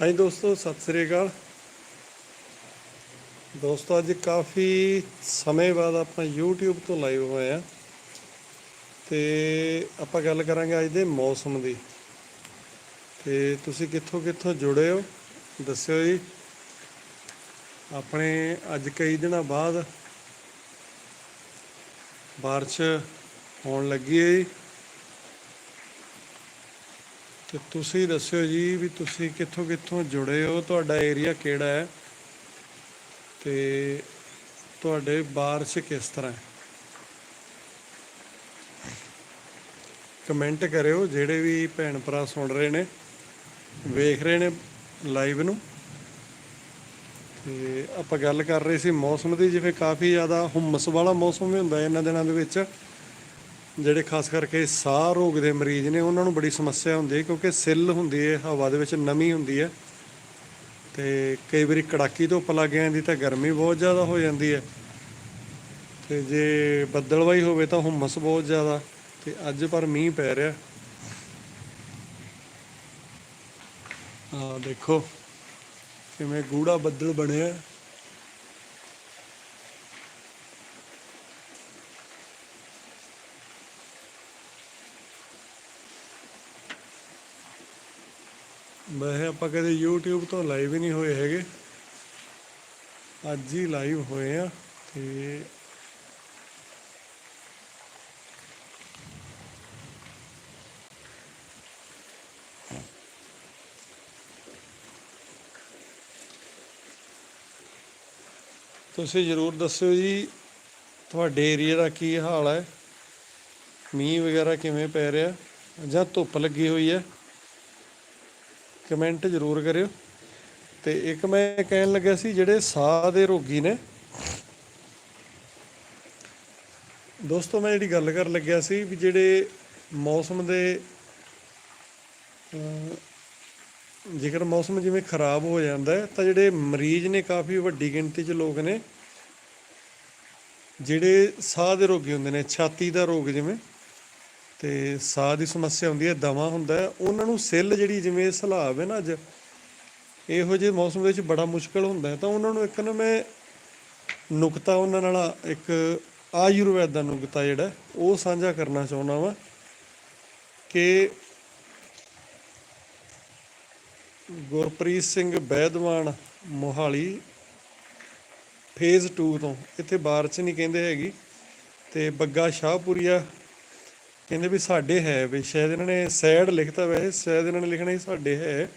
ਹਾਂਜੀ ਦੋਸਤੋ, ਸਤਿ ਸ੍ਰੀ ਅਕਾਲ। ਦੋਸਤੋ, ਅੱਜ ਕਾਫੀ ਸਮੇਂ ਬਾਅਦ ਆਪਾਂ YouTube ਤੋਂ ਲਾਈਵ ਹੋਏ ਆ ਤੇ ਆਪਾਂ ਗੱਲ ਕਰਾਂਗੇ ਅੱਜ ਦੇ ਮੌਸਮ ਦੀ। ਤੇ ਤੁਸੀਂ ਕਿੱਥੋਂ ਕਿੱਥੋਂ ਜੁੜੇ ਹੋ? ਦੱਸਿਓ ਜੀ। ਆਪਣੇ ਅੱਜ ਕਈ ਦਿਨਾਂ ਬਾਅਦ ਬਾਰਿਸ਼ ਹੋਣ ਲੱਗੀ ਹੈ ਜੀ। ਤੇ ਤੁਸੀਂ ਦੱਸਿਓ ਜੀ ਵੀ ਤੁਸੀਂ ਕਿੱਥੋਂ ਕਿੱਥੋਂ ਜੁੜੇ ਹੋ? ਤੁਹਾਡਾ ਏਰੀਆ ਕਿਹੜਾ ਹੈ? ਤੇ ਤੁਹਾਡੇ ਬਾਰਿਸ਼ ਕਿਸ ਤਰ੍ਹਾਂ ਹੈ? ਕਮੈਂਟ ਕਰਿਓ, ਜਿਹੜੇ ਵੀ ਭੈਣ ਭਰਾ ਸੁਣ ਰਹੇ ਨੇ, ਵੇਖ ਰਹੇ ਨੇ ਲਾਈਵ ਨੂੰ। ਤੇ ਆਪਾਂ ਗੱਲ ਕਰ ਰਹੇ ਸੀ ਮੌਸਮ ਦੀ, ਜਿਵੇਂ ਕਾਫੀ ਜ਼ਿਆਦਾ ਹੁਮਸ ਵਾਲਾ ਮੌਸਮ ਵੀ ਹੁੰਦਾ ਇਹਨਾਂ ਦਿਨਾਂ ਦੇ ਵਿੱਚ। ਜਿਹੜੇ ਖਾਸ ਕਰਕੇ ਸਾਹ ਰੋਗ ਦੇ ਮਰੀਜ਼ ਨੇ, ਉਹਨਾਂ ਨੂੰ ਬੜੀ ਸਮੱਸਿਆ ਹੁੰਦੀ ਹੈ ਕਿਉਂਕਿ ਸਿੱਲ ਹੁੰਦੀ ਹੈ, ਹਵਾ ਦੇ ਵਿੱਚ ਨਮੀ ਹੁੰਦੀ ਹੈ ਤੇ ਕਈ ਵਾਰੀ ਕੜਾਕੀ ਧੁੱਪ ਲੱਗ ਜਾਂਦੀ ਤਾਂ ਗਰਮੀ ਬਹੁਤ ਜ਼ਿਆਦਾ ਹੋ ਜਾਂਦੀ ਹੈ ਤੇ ਜੇ ਬੱਦਲਵਾਈ ਹੋਵੇ ਤਾਂ ਹੁਮਸ ਬਹੁਤ ਜ਼ਿਆਦਾ ਤੇ ਅੱਜ ਪਰ ਮੀਂਹ ਪੈ ਰਿਹਾ। ਆ ਦੇਖੋ ਕਿਵੇਂ ਗੂੜਾ ਬੱਦਲ ਬਣਿਆ। ਵੈਸੇ ਆਪਾਂ ਕਦੇ YouTube ਤੋਂ ਲਾਈਵ ਹੀ ਨਹੀਂ ਹੋਏ ਹੈਗੇ। ਅੱਜ ਹੀ ਲਾਈਵ ਹੋਏ ਆ ਤੇ ਤੁਸੀਂ ਜਰੂਰ ਦੱਸਿਓ ਜੀ, ਤੁਹਾਡੇ ਏਰੀਆ ਦਾ ਕੀ ਹਾਲ ਹੈ? ਮੀਂਹ ਵਗੈਰਾ ਕਿਵੇਂ ਪੈ ਰਿਹਾ? ਜਾਂ ਧੁੱਪ ਲੱਗੀ ਹੋਈ ਹੈ? ਕਮੈਂਟ ਜ਼ਰੂਰ ਕਰਿਓ। ਤੇ ਇੱਕ ਮੈਂ ਕਹਿਣ ਲੱਗਾ ਸੀ, ਜਿਹੜੇ ਸਾਹ ਦੇ ਰੋਗੀ ਨੇ, ਦੋਸਤੋ ਮੈਂ ਜਿਹੜੀ ਗੱਲ ਕਰਨ ਲੱਗਿਆ ਸੀ ਵੀ ਜਿਹੜੇ ਮੌਸਮ ਦੇ ਜੇਕਰ ਮੌਸਮ ਜਿਵੇਂ ਖਰਾਬ ਹੋ ਜਾਂਦਾ ਹੈ, ਤਾਂ ਜਿਹੜੇ ਮਰੀਜ਼ ਨੇ ਕਾਫੀ ਵੱਡੀ ਗਿਣਤੀ 'ਚ ਲੋਕ ਨੇ, ਜਿਹੜੇ ਸਾਹ ਦੇ ਰੋਗੀ ਹੁੰਦੇ ਨੇ, ਛਾਤੀ ਦਾ ਰੋਗ ਜਿਵੇਂ ਤੇ ਸਾਹ ਦੀ ਸਮੱਸਿਆ ਹੁੰਦੀ ਹੈ ਦਮਾ ਹੁੰਦਾ ਹੈ, ਉਹਨਾਂ ਨੂੰ ਸੈੱਲ ਜਿਹੜੀ ਜਿਵੇਂ ਸਲਾਬ ਹੈ ਨਾ ਅੱਜ, ਇਹੋ ਜਿਹੇ ਮੌਸਮ ਵਿੱਚ ਬੜਾ ਮੁਸ਼ਕਲ ਹੁੰਦਾ ਤਾਂ ਉਹਨਾਂ ਨੂੰ ਇੱਕ ਨਾ ਮੈਂ ਨੁਕਤਾ ਉਹਨਾਂ ਨਾਲ ਇੱਕ ਆਯੁਰਵੈਦ ਦਾ ਨੁਕਤਾ ਜਿਹੜਾ, ਉਹ ਸਾਂਝਾ ਕਰਨਾ ਚਾਹੁੰਦਾ ਵਾਂ ਕਿ ਗੁਰਪ੍ਰੀਤ ਸਿੰਘ ਬੈਦਵਾਨ ਮੋਹਾਲੀ ਫੇਜ਼ 2 ਤੋਂ, ਇੱਥੇ ਬਾਰਿਸ਼ ਨਹੀਂ ਕਹਿੰਦੇ ਹੈਗੀ, ਤੇ ਬੱਗਾ ਸ਼ਾਹਪੁਰੀਆ ਕਹਿੰਦੇ ਵੀ ਸਾਡੇ ਹੈ ਵੀ ਸ਼ਾਇਦ ਇਹਨਾਂ ਨੇ ਸੈਡ ਲਿਖਤਾ ਵੈਸੇ, ਸ਼ਾਇਦ ਇਹਨਾਂ ਨੇ ਲਿਖਣਾ ਹੀ ਸਾਡੇ ਹੈ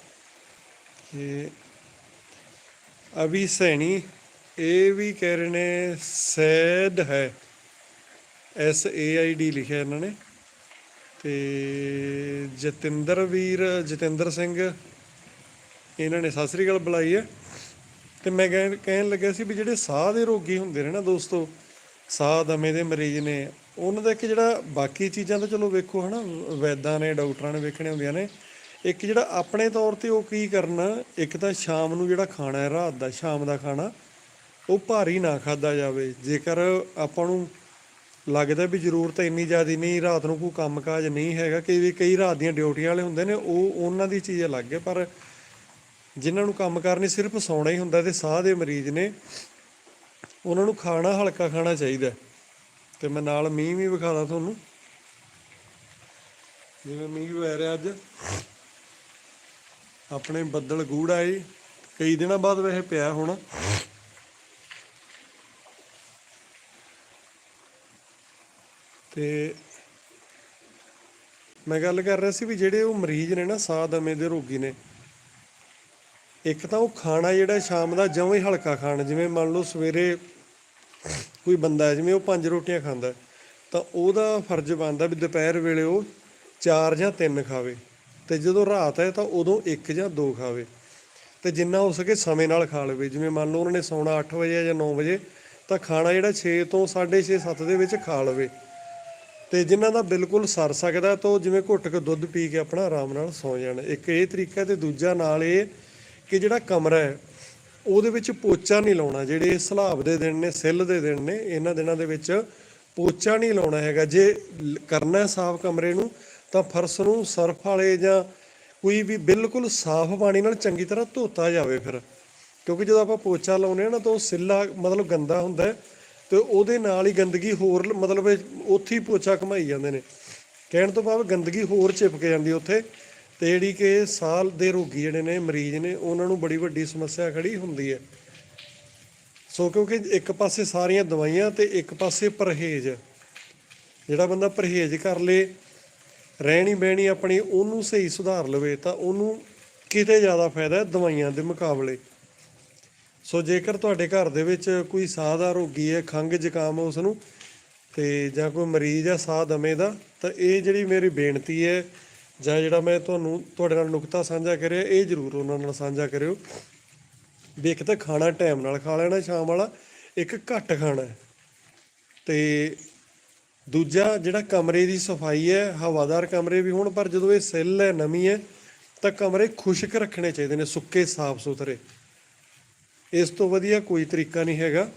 ਕਿ ਅਭੀ ਸੈਣੀ ਇਹ ਵੀ ਕਹਿ ਰਹੇ ਨੇ ਸੈਡ ਹੈ। ਐਸ ਏ ਆਈ ਡੀ ਲਿਖਿਆ ਇਹਨਾਂ ਨੇ। ਤੇ ਜਤਿੰਦਰ ਵੀਰ, ਜਤਿੰਦਰ ਸਿੰਘ, ਇਹਨਾਂ ਨੇ ਸਤਿ ਸ੍ਰੀ ਅਕਾਲ ਬੁਲਾਈ ਹੈ। ਤੇ ਮੈਂ ਕਹਿਣ ਕਹਿਣ ਲੱਗਿਆ ਸੀ ਵੀ ਜਿਹੜੇ ਸਾਹ ਦੇ ਰੋਗੀ ਹੁੰਦੇ ਨੇ ਨਾ ਦੋਸਤੋ, ਸਾਹ ਦਮੇ ਦੇ ਮਰੀਜ਼ ਨੇ ਉਹਨਾਂ ਦਾ ਇੱਕ ਜਿਹੜਾ ਬਾਕੀ ਚੀਜ਼ਾਂ ਤਾਂ ਚਲੋ ਵੇਖੋ ਹਨਾ, ਵੈਦਾਂ ਨੇ, ਡਾਕਟਰਾਂ ਨੇ ਵੇਖਣੇ ਹੁੰਦੀਆਂ ਨੇ। ਇੱਕ ਜਿਹੜਾ ਆਪਣੇ ਤੌਰ ਤੇ ਉਹ ਕੀ ਕਰਨਾ, ਇੱਕ ਤਾਂ ਸ਼ਾਮ ਨੂੰ ਜਿਹੜਾ ਖਾਣਾ ਹੈ, ਰਾਤ ਦਾ, ਸ਼ਾਮ ਦਾ ਖਾਣਾ, ਉਹ ਭਾਰੀ ਨਾ ਖਾਦਾ ਜਾਵੇ। ਜੇਕਰ ਆਪਾਂ ਨੂੰ ਲੱਗਦਾ ਵੀ ਜ਼ਰੂਰਤ ਇੰਨੀ ਜ਼ਿਆਦੀ ਨਹੀਂ, ਰਾਤ ਨੂੰ ਕੋਈ ਕੰਮਕਾਜ ਨਹੀਂ ਹੈਗਾ, ਕਈ ਵੀ ਕਈ ਰਾਤ ਦੀਆਂ ਡਿਊਟੀਆਂ ਵਾਲੇ ਹੁੰਦੇ ਨੇ, ਉਹ ਉਹਨਾਂ ਦੀ ਚੀਜ਼ ਅਲੱਗ ਹੈ, ਪਰ ਜਿਨ੍ਹਾਂ ਨੂੰ ਕੰਮ ਕਰਨੀ ਸਿਰਫ ਸੌਣਾ ਹੀ ਹੁੰਦਾ ਤੇ ਸਾਹ ਦੇ ਮਰੀਜ਼ ਨੇ, ਉਹਨਾਂ ਨੂੰ ਖਾਣਾ ਹਲਕਾ ਖਾਣਾ ਚਾਹੀਦਾ ਤੇ ਮੈਂ ਨਾਲ ਮੀਂਹ ਵੀ ਵਿਖਾਦਾ ਤੁਹਾਨੂੰ। ਜਿਵੇਂ ਮੀਂਹ ਪੈ ਰਿਹਾ ਅੱਜ। ਆਪਣੇ ਬੱਦਲ ਗੂੜ ਆਏ। ਕਈ ਦਿਨਾਂ ਬਾਅਦ ਵੈਸੇ ਪਿਆ ਹੁਣ। ਤੇ ਮੈਂ ਗੱਲ ਕਰ ਰਿਹਾ ਸੀ ਵੀ ਜਿਹੜੇ ਉਹ ਮਰੀਜ਼ ਨੇ ਨਾ, ਸਾਹ ਦਮੇ ਦੇ ਰੋਗੀ ਨੇ, ਇੱਕ ਤਾਂ ਉਹ ਖਾਣਾ ਜਿਹੜਾ ਸ਼ਾਮ ਦਾ ਜਮਾਂ ਹੀ ਹਲਕਾ ਖਾਣ, ਜਿਵੇਂ ਮੰਨ ਲਓ ਸਵੇਰੇ ਕੋਈ ਬੰਦਾ ਜਿਵੇਂ ਉਹ ਪੰਜ ਰੋਟੀਆਂ ਖਾਂਦਾ ਤਾਂ ਉਹਦਾ ਫਰਜ਼ ਬਣਦਾ ਵੀ ਦੁਪਹਿਰ ਵੇਲੇ ਉਹ ਚਾਰ ਜਾਂ ਤਿੰਨ ਖਾਵੇ। ਤੇ ਜਦੋਂ ਰਾਤ ਹੈ, ਤਾਂ ਉਦੋਂ ਇੱਕ ਜਾਂ ਦੋ ਖਾਵੇ। ਤੇ ਜਿੰਨਾ ਹੋ ਸਕੇ ਸਮੇਂ ਨਾਲ ਖਾ ਲਵੇ। ਜਿਵੇਂ ਮੰਨ ਲਓ ਉਹਨਾਂ ਨੇ ਸੌਣਾ 8 ਵਜੇ ਜਾਂ 9 ਵਜੇ, ਤਾਂ ਖਾਣਾ ਜਿਹੜਾ 6 ਤੋਂ 6:30 7 ਦੇ ਵਿੱਚ ਖਾ ਲਵੇ। ਤੇ ਜਿਨ੍ਹਾਂ ਦਾ ਬਿਲਕੁਲ ਸਰ ਸਕਦਾ ਤਾਂ ਉਹ ਜਿਵੇਂ ਘੁੱਟ ਕੇ ਦੁੱਧ ਪੀ ਕੇ ਆਪਣਾ ਆਰਾਮ ਨਾਲ ਸੌ ਜਾਣ। ਇੱਕ ਇਹ ਤਰੀਕਾ ਤੇ ਦੂਜਾ ਨਾਲ ਇਹ ਕਿ ਜਿਹੜਾ ਕਮਰਾ ਹੈ ਉਹਦੇ ਵਿੱਚ ਪੋਚਾ ਨਹੀਂ ਲਾਉਣਾ। ਜਿਹੜੇ ਸਲਾਬ ਦੇ ਦਿਨ ਨੇ, ਸਿੱਲ ਦੇ ਦਿਨ ਨੇ, ਇਹਨਾਂ ਦਿਨਾਂ ਦੇ ਵਿੱਚ ਪੋਚਾ ਨਹੀਂ ਲਾਉਣਾ ਹੈਗਾ। ਜੇ ਕਰਨਾ ਹੈ ਸਾਫ਼ ਕਮਰੇ ਨੂੰ, ਤਾਂ ਫਰਸ਼ ਨੂੰ ਸਰਫ ਵਾਲੇ ਜਾਂ ਕੋਈ ਵੀ ਬਿਲਕੁਲ ਸਾਫ਼ ਪਾਣੀ ਨਾਲ ਚੰਗੀ ਤਰ੍ਹਾਂ ਧੋਤਾ ਜਾਵੇ ਫਿਰ। ਕਿਉਂਕਿ ਜਦੋਂ ਆਪਾਂ ਪੋਚਾ ਲਾਉਨੇ ਆ ਨਾ, ਤਾਂ ਉਹ ਸਿੱਲਾ ਮਤਲਬ ਗੰਦਾ ਹੁੰਦਾ ਹੈ ਤੇ ਉਹਦੇ ਨਾਲ ਹੀ ਗੰਦਗੀ ਹੋਰ ਮਤਲਬ ਉੱਥੇ ਹੀ ਪੋਚਾ ਘਮਾਈ ਜਾਂਦੇ ਨੇ। ਕਹਿਣ ਤੋਂ ਭਾਵ ਗੰਦਗੀ ਹੋਰ ਚਿਪਕ ਜਾਂਦੀ ਉੱਥੇ। ਤੇ ਜਿਹੜੀ ਕਿ ਸਾਲ ਦੇ ਰੋਗੀ ਜਿਹੜੇ ਨੇ, ਮਰੀਜ਼ ਨੇ, ਉਹਨਾਂ ਨੂੰ ਬੜੀ ਵੱਡੀ ਸਮੱਸਿਆ ਖੜੀ ਹੁੰਦੀ ਹੈ। ਸੋ ਕਿਉਂਕਿ ਇੱਕ ਪਾਸੇ ਸਾਰੀਆਂ ਦਵਾਈਆਂ ਤੇ ਇੱਕ ਪਾਸੇ ਪਰਹੇਜ਼, ਜਿਹੜਾ ਬੰਦਾ ਪਰਹੇਜ਼ ਕਰ ਲੇ, ਰਹਿਣੀ ਬਹਿਣੀ ਆਪਣੀ, ਉਹਨੂੰ ਸਹੀ ਸੁਧਾਰ ਲਵੇ ਤਾਂ ਉਹਨੂੰ ਕਿਤੇ ਜ਼ਿਆਦਾ ਫਾਇਦਾ ਹੈ ਦਵਾਈਆਂ ਦੇ ਮੁਕਾਬਲੇ। ਸੋ ਜੇਕਰ ਤੁਹਾਡੇ ਘਰ ਦੇ ਵਿੱਚ ਕੋਈ ਸਾਹ ਦਾ ਰੋਗੀ ਹੈ, ਖੰਘ ਜ਼ੁਕਾਮ ਉਸ ਨੂੰ ਤੇ ਜਾਂ ਕੋਈ ਮਰੀਜ਼ ਹੈ ਸਾਹ ਦਮੇ ਦਾ, ਤਾਂ ਇਹ ਜਿਹੜੀ ਮੇਰੀ ਬੇਨਤੀ ਹੈ ਜਾਂ ਜਿਹੜਾ ਮੈਂ ਤੁਹਾਨੂੰ ਤੁਹਾਡੇ ਨਾਲ ਨੁਕਤਾ ਸਾਂਝਾ ਕਰਿਆ, ਇਹ ਜ਼ਰੂਰ ਉਹਨਾਂ ਨਾਲ ਸਾਂਝਾ ਕਰਿਓ ਵੀ ਇੱਕ ਤਾਂ ਖਾਣਾ ਟਾਈਮ ਨਾਲ ਖਾ ਲੈਣਾ ਸ਼ਾਮ ਵਾਲਾ, ਇੱਕ ਘੱਟ ਖਾਣਾ ਹੈ। ਤੇ ਦੂਜਾ ਜਿਹੜਾ ਕਮਰੇ ਦੀ ਸਫ਼ਾਈ ਹੈ, ਹਵਾਦਾਰ ਕਮਰੇ ਵੀ ਹੋਣ, ਪਰ ਜਦੋਂ ਇਹ ਸੈੱਲ ਹੈ ਨਵੀਂ ਹੈ, ਤਾਂ ਕਮਰੇ ਖੁਸ਼ਕ ਰੱਖਣੇ ਚਾਹੀਦੇ ਨੇ, ਸੁੱਕੇ ਸਾਫ਼ ਸੁਥਰੇ ਇਸ ਤੋਂ ਵਧੀਆ ਕੋਈ ਤਰੀਕਾ ਨਹੀਂ ਹੈਗਾ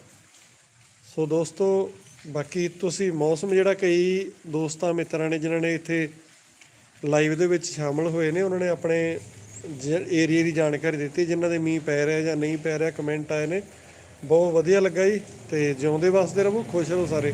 ਸੋ ਦੋਸਤੋ, ਬਾਕੀ ਤੁਸੀਂ ਮੌਸਮ ਜਿਹੜਾ ਕਈ ਦੋਸਤਾਂ ਮਿੱਤਰਾਂ ਨੇ ਜਿਨ੍ਹਾਂ ਨੇ ਇੱਥੇ ਲਾਈਵ ਦੇ ਵਿੱਚ ਸ਼ਾਮਲ ਹੋਏ ਨੇ। ਉਹਨਾਂ ਨੇ ਆਪਣੇ ਏਰੀਆ ਦੀ ਜਾਣਕਾਰੀ ਦਿੱਤੀ, ਜਿਨ੍ਹਾਂ ਦੇ ਮੀਂਹ ਪੈ ਰਿਹਾ ਜਾਂ ਨਹੀਂ ਪੈ ਰਿਹਾ, ਕਮੈਂਟ ਆਏ ਨੇ। ਬਹੁਤ ਵਧੀਆ ਲੱਗਾ ਜੀ, ਤੇ ਜਿਉਂਦੇ ਵਸਦੇ ਰਹੋ, ਖੁਸ਼ ਰਹੋ ਸਾਰੇ।